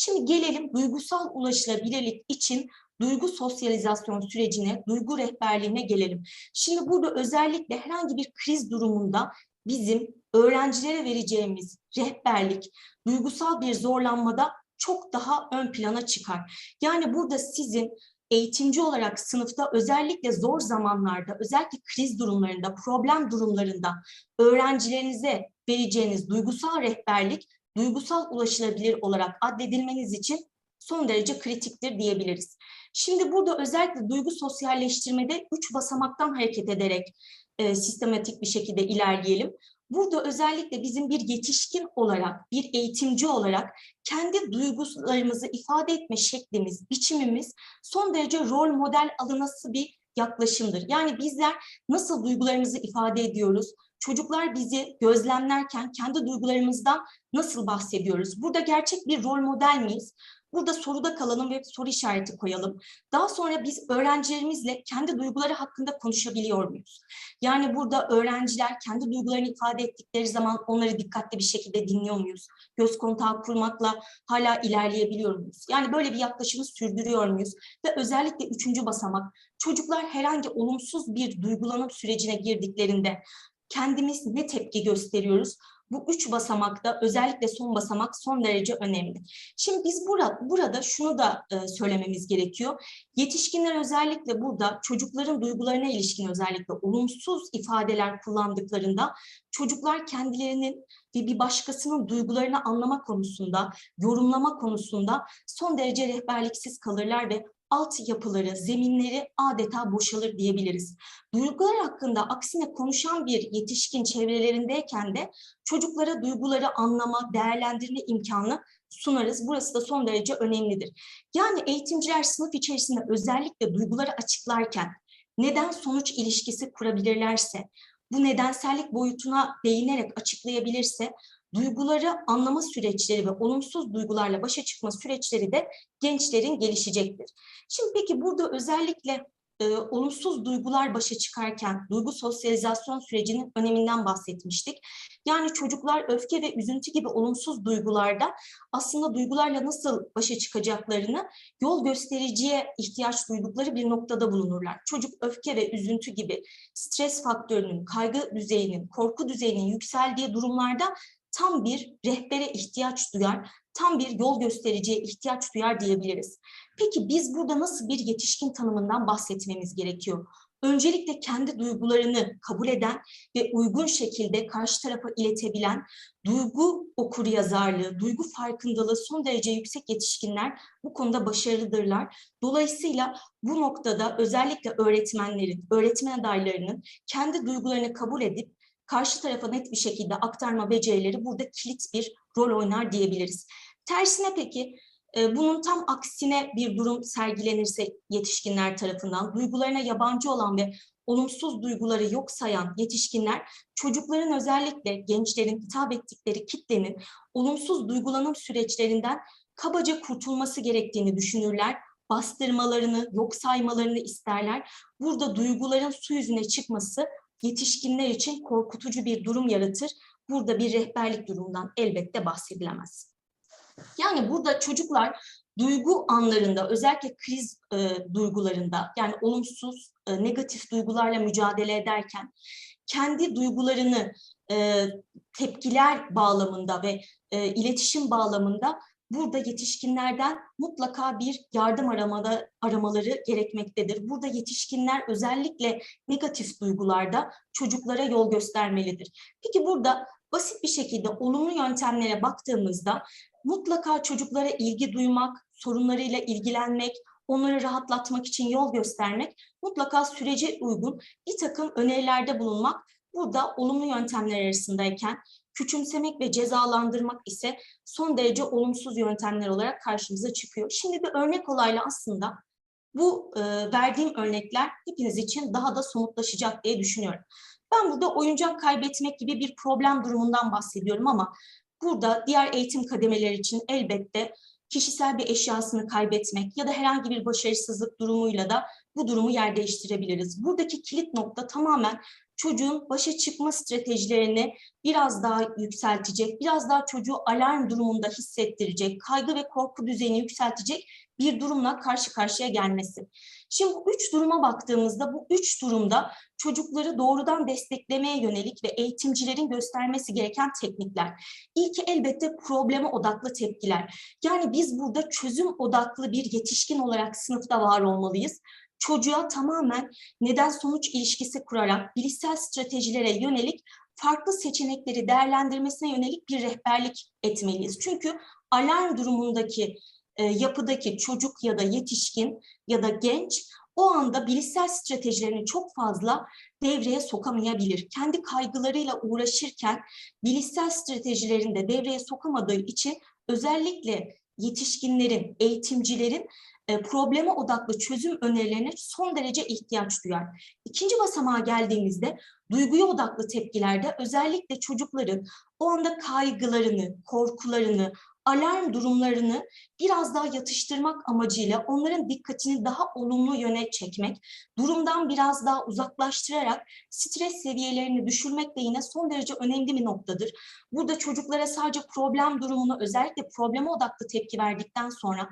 Şimdi gelelim duygusal ulaşılabilirlik için duygu sosyalizasyon sürecine, duygu rehberliğine gelelim. Şimdi burada özellikle herhangi bir kriz durumunda bizim öğrencilere vereceğimiz rehberlik duygusal bir zorlanmada çok daha ön plana çıkar. Yani burada sizin eğitimci olarak sınıfta özellikle zor zamanlarda, özellikle kriz durumlarında, problem durumlarında öğrencilerinize vereceğiniz duygusal rehberlik duygusal ulaşılabilir olarak addedilmeniz için son derece kritiktir diyebiliriz. Şimdi burada özellikle duygu sosyalleştirmede üç basamaktan hareket ederek e, sistematik bir şekilde ilerleyelim. Burada özellikle bizim bir yetişkin olarak, bir eğitimci olarak kendi duygularımızı ifade etme şeklimiz, biçimimiz son derece rol model alınası bir yaklaşımdır. Yani bizler nasıl duygularımızı ifade ediyoruz? Çocuklar bizi gözlemlerken kendi duygularımızdan nasıl bahsediyoruz? Burada gerçek bir rol model miyiz? Burada soruda kalalım ve soru işareti koyalım. Daha sonra biz öğrencilerimizle kendi duyguları hakkında konuşabiliyor muyuz? Yani burada öğrenciler kendi duygularını ifade ettikleri zaman onları dikkatli bir şekilde dinliyor muyuz? Göz kontağı kurmakla hala ilerleyebiliyor muyuz? Yani böyle bir yaklaşımı sürdürüyor muyuz? Ve özellikle üçüncü basamak, çocuklar herhangi olumsuz bir duygulanım sürecine girdiklerinde kendimiz ne tepki gösteriyoruz? Bu üç basamakta özellikle son basamak son derece önemli. Şimdi biz burada, burada şunu da e, söylememiz gerekiyor. Yetişkinler özellikle burada çocukların duygularına ilişkin özellikle olumsuz ifadeler kullandıklarında çocuklar kendilerinin ve bir başkasının duygularını anlama konusunda, yorumlama konusunda son derece rehberliksiz kalırlar ve altyapıları, zeminleri adeta boşalır diyebiliriz. Duygular hakkında aksine konuşan bir yetişkin çevrelerindeyken de çocuklara duyguları anlama, değerlendirme imkanı sunarız. Burası da son derece önemlidir. Yani eğitimciler sınıf içerisinde özellikle duyguları açıklarken neden sonuç ilişkisi kurabilirlerse, bu nedensellik boyutuna değinerek açıklayabilirse duyguları anlama süreçleri ve olumsuz duygularla başa çıkma süreçleri de gençlerin gelişecektir. Şimdi peki burada özellikle e, olumsuz duygular başa çıkarken duygu sosyalizasyon sürecinin öneminden bahsetmiştik. Yani çocuklar öfke ve üzüntü gibi olumsuz duygularda aslında duygularla nasıl başa çıkacaklarını yol göstericiye ihtiyaç duydukları bir noktada bulunurlar. Çocuk öfke ve üzüntü gibi stres faktörünün, kaygı düzeyinin, korku düzeyinin yükseldiği durumlarda tam bir rehbere ihtiyaç duyar, tam bir yol göstericiye ihtiyaç duyar diyebiliriz. Peki biz burada nasıl bir yetişkin tanımından bahsetmemiz gerekiyor? Öncelikle kendi duygularını kabul eden ve uygun şekilde karşı tarafa iletebilen duygu okur yazarlığı, duygu farkındalığı son derece yüksek yetişkinler bu konuda başarılıdırlar. Dolayısıyla bu noktada özellikle öğretmenlerin, öğretmen adaylarının kendi duygularını kabul edip karşı tarafa net bir şekilde aktarma becerileri burada kilit bir rol oynar diyebiliriz. Tersine peki e, bunun tam aksine bir durum sergilenirse yetişkinler tarafından duygularına yabancı olan ve olumsuz duyguları yok sayan yetişkinler çocukların özellikle gençlerin hitap ettikleri kitlenin olumsuz duygulanım süreçlerinden kabaca kurtulması gerektiğini düşünürler bastırmalarını, yok saymalarını isterler. Burada duyguların su yüzüne çıkması yetişkinler için korkutucu bir durum yaratır. Burada bir rehberlik durumundan elbette bahsedilemez. Yani burada çocuklar duygu anlarında özellikle kriz e, duygularında yani olumsuz e, negatif duygularla mücadele ederken kendi duygularını e, tepkiler bağlamında ve e, iletişim bağlamında burada yetişkinlerden mutlaka bir yardım aramada aramaları gerekmektedir. Burada yetişkinler özellikle negatif duygularda çocuklara yol göstermelidir. Peki burada basit bir şekilde olumlu yöntemlere baktığımızda mutlaka çocuklara ilgi duymak, sorunlarıyla ilgilenmek, onları rahatlatmak için yol göstermek, mutlaka sürece uygun bir takım önerilerde bulunmak burada olumlu yöntemler arasındayken küçümsemek ve cezalandırmak ise son derece olumsuz yöntemler olarak karşımıza çıkıyor. Şimdi bir örnek olayla aslında bu e, verdiğim örnekler hepiniz için daha da somutlaşacak diye düşünüyorum. Ben burada oyuncak kaybetmek gibi bir problem durumundan bahsediyorum ama burada diğer eğitim kademeleri için elbette kişisel bir eşyasını kaybetmek ya da herhangi bir başarısızlık durumuyla da bu durumu yer değiştirebiliriz. Buradaki kilit nokta tamamen çocuğun başa çıkma stratejilerini biraz daha yükseltecek, biraz daha çocuğu alarm durumunda hissettirecek, kaygı ve korku düzeyini yükseltecek bir durumla karşı karşıya gelmesi. Şimdi bu üç duruma baktığımızda bu üç durumda çocukları doğrudan desteklemeye yönelik ve eğitimcilerin göstermesi gereken teknikler. İlki elbette probleme odaklı tepkiler. Yani biz burada çözüm odaklı bir yetişkin olarak sınıfta var olmalıyız çocuğa tamamen neden sonuç ilişkisi kurarak bilişsel stratejilere yönelik farklı seçenekleri değerlendirmesine yönelik bir rehberlik etmeliyiz. Çünkü alarm durumundaki e, yapıdaki çocuk ya da yetişkin ya da genç o anda bilişsel stratejilerini çok fazla devreye sokamayabilir. Kendi kaygılarıyla uğraşırken bilişsel stratejilerini de devreye sokamadığı için özellikle yetişkinlerin, eğitimcilerin e, probleme odaklı çözüm önerilerine son derece ihtiyaç duyar. İkinci basamağa geldiğimizde duyguya odaklı tepkilerde özellikle çocukların o anda kaygılarını, korkularını, alarm durumlarını biraz daha yatıştırmak amacıyla onların dikkatini daha olumlu yöne çekmek, durumdan biraz daha uzaklaştırarak stres seviyelerini düşürmek de yine son derece önemli bir noktadır. Burada çocuklara sadece problem durumunu özellikle probleme odaklı tepki verdikten sonra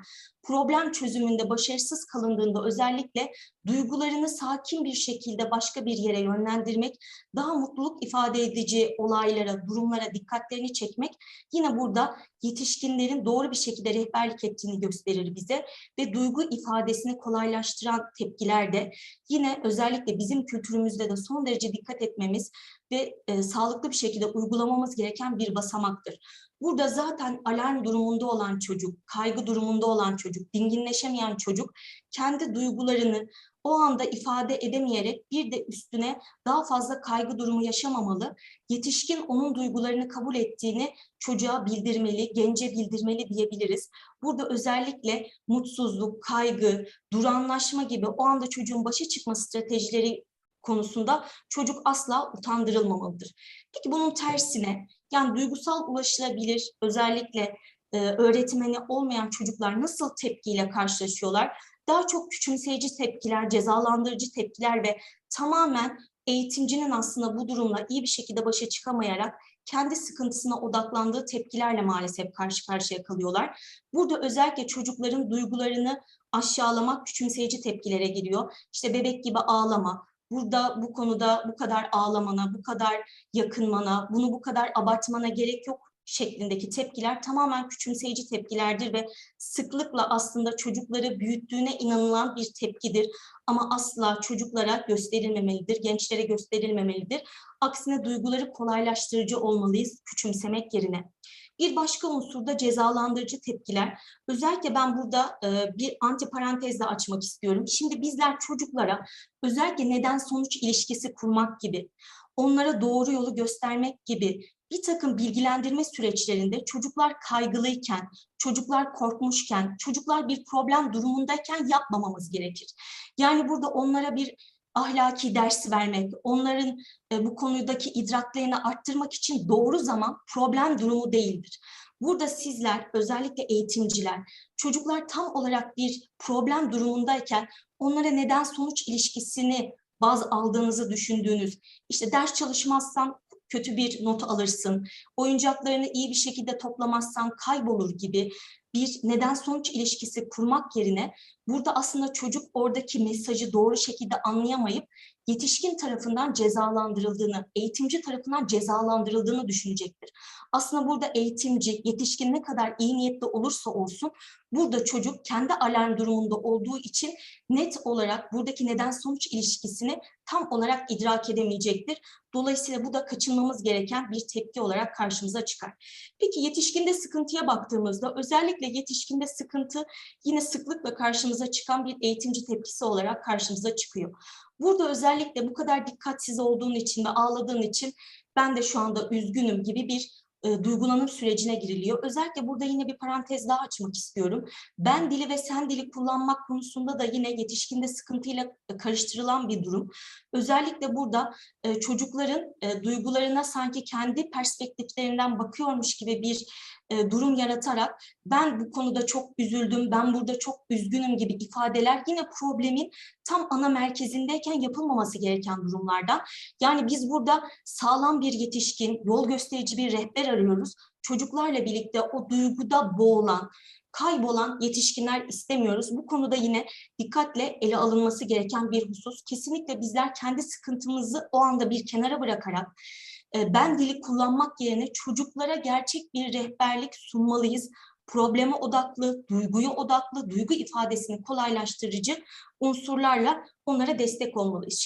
problem çözümünde başarısız kalındığında özellikle duygularını sakin bir şekilde başka bir yere yönlendirmek, daha mutluluk ifade edici olaylara, durumlara dikkatlerini çekmek yine burada yetişkinlerin doğru bir şekilde rehberlik ettiğini gösterir bize ve duygu ifadesini kolaylaştıran tepkiler de yine özellikle bizim kültürümüzde de son derece dikkat etmemiz ve e, sağlıklı bir şekilde uygulamamız gereken bir basamaktır. Burada zaten alarm durumunda olan çocuk, kaygı durumunda olan çocuk, dinginleşemeyen çocuk kendi duygularını o anda ifade edemeyerek bir de üstüne daha fazla kaygı durumu yaşamamalı. Yetişkin onun duygularını kabul ettiğini çocuğa bildirmeli, gence bildirmeli diyebiliriz. Burada özellikle mutsuzluk, kaygı, duranlaşma gibi o anda çocuğun başa çıkma stratejileri konusunda çocuk asla utandırılmamalıdır. Peki bunun tersine yani duygusal ulaşılabilir özellikle e, öğretmeni olmayan çocuklar nasıl tepkiyle karşılaşıyorlar? Daha çok küçümseyici tepkiler, cezalandırıcı tepkiler ve tamamen eğitimcinin aslında bu durumla iyi bir şekilde başa çıkamayarak kendi sıkıntısına odaklandığı tepkilerle maalesef karşı karşıya kalıyorlar. Burada özellikle çocukların duygularını aşağılamak küçümseyici tepkilere giriyor. İşte bebek gibi ağlama, burada bu konuda bu kadar ağlamana, bu kadar yakınmana, bunu bu kadar abartmana gerek yok şeklindeki tepkiler tamamen küçümseyici tepkilerdir ve sıklıkla aslında çocukları büyüttüğüne inanılan bir tepkidir. Ama asla çocuklara gösterilmemelidir, gençlere gösterilmemelidir. Aksine duyguları kolaylaştırıcı olmalıyız küçümsemek yerine. Bir başka unsur da cezalandırıcı tepkiler. Özellikle ben burada e, bir antiparantez de açmak istiyorum. Şimdi bizler çocuklara özellikle neden sonuç ilişkisi kurmak gibi, onlara doğru yolu göstermek gibi bir takım bilgilendirme süreçlerinde çocuklar kaygılıyken, çocuklar korkmuşken, çocuklar bir problem durumundayken yapmamamız gerekir. Yani burada onlara bir ahlaki ders vermek, onların e, bu konudaki idraklerini arttırmak için doğru zaman problem durumu değildir. Burada sizler özellikle eğitimciler çocuklar tam olarak bir problem durumundayken onlara neden sonuç ilişkisini baz aldığınızı düşündüğünüz işte ders çalışmazsan kötü bir not alırsın, oyuncaklarını iyi bir şekilde toplamazsan kaybolur gibi bir neden sonuç ilişkisi kurmak yerine burada aslında çocuk oradaki mesajı doğru şekilde anlayamayıp yetişkin tarafından cezalandırıldığını, eğitimci tarafından cezalandırıldığını düşünecektir. Aslında burada eğitimci, yetişkin ne kadar iyi niyetli olursa olsun burada çocuk kendi alarm durumunda olduğu için net olarak buradaki neden sonuç ilişkisini tam olarak idrak edemeyecektir. Dolayısıyla bu da kaçınmamız gereken bir tepki olarak karşımıza çıkar. Peki yetişkinde sıkıntıya baktığımızda özellikle yetişkinde sıkıntı yine sıklıkla karşımıza çıkan bir eğitimci tepkisi olarak karşımıza çıkıyor. Burada özellikle bu kadar dikkatsiz olduğun için ve ağladığın için ben de şu anda üzgünüm gibi bir e, duygulanım sürecine giriliyor. Özellikle burada yine bir parantez daha açmak istiyorum. Ben dili ve sen dili kullanmak konusunda da yine yetişkinde sıkıntıyla karıştırılan bir durum. Özellikle burada e, çocukların e, duygularına sanki kendi perspektiflerinden bakıyormuş gibi bir e, durum yaratarak ben bu konuda çok üzüldüm, ben burada çok üzgünüm gibi ifadeler yine problemin tam ana merkezindeyken yapılmaması gereken durumlardan. Yani biz burada sağlam bir yetişkin, yol gösterici bir rehber arıyoruz. Çocuklarla birlikte o duyguda boğulan, kaybolan yetişkinler istemiyoruz. Bu konuda yine dikkatle ele alınması gereken bir husus. Kesinlikle bizler kendi sıkıntımızı o anda bir kenara bırakarak ben dili kullanmak yerine çocuklara gerçek bir rehberlik sunmalıyız. Probleme odaklı, duyguya odaklı, duygu ifadesini kolaylaştırıcı unsurlarla onlara destek olmalıyız.